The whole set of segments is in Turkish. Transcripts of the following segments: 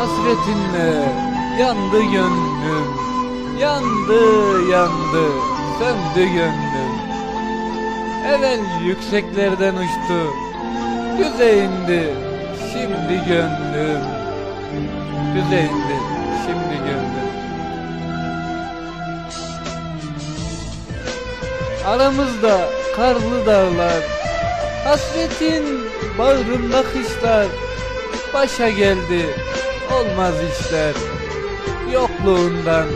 Hasretinle yandı gönlüm Yandı yandı söndü gönlüm. Evvel yükseklerden uçtu Düze indi şimdi gönlüm. Düze indi şimdi gönlüm. Aramızda karlı dağlar Hasretin bağrında kışlar. Başa geldi olmaz işler. Yokluğundan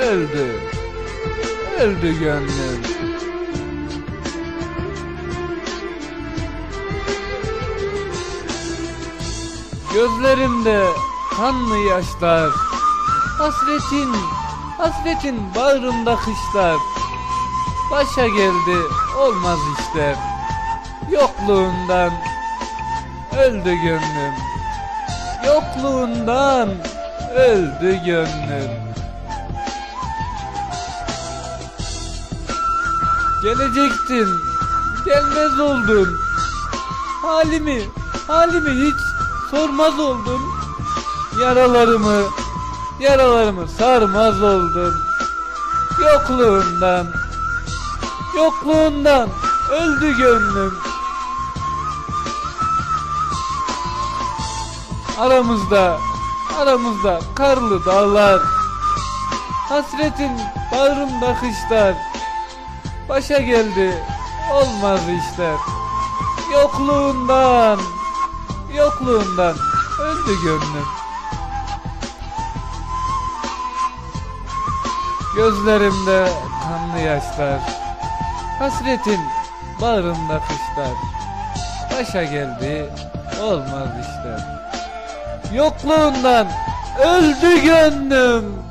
öldü. Öldü gönlüm. Gözlerimde kanlı yaşlar. Hasretin, hasretin bağrımda kışlar. Başa geldi olmaz işler. Yokluğundan öldü gönlüm Yokluğundan öldü gönlüm. Gelecektin gelmez oldun Halimi, halimi hiç sormaz oldun Yaralarımı, yaralarımı sarmaz oldun Yokluğundan, yokluğundan öldü gönlüm Aramızda, aramızda karlı dağlar. Hasretin bağrımda kışlar. Başa geldi olmaz işler. Yokluğundan, yokluğundan öldü gönlüm. Gözlerimde kanlı yaşlar. Hasretin bağrımda kışlar. Başa geldi olmaz işler Yokluğundan öldü gönlüm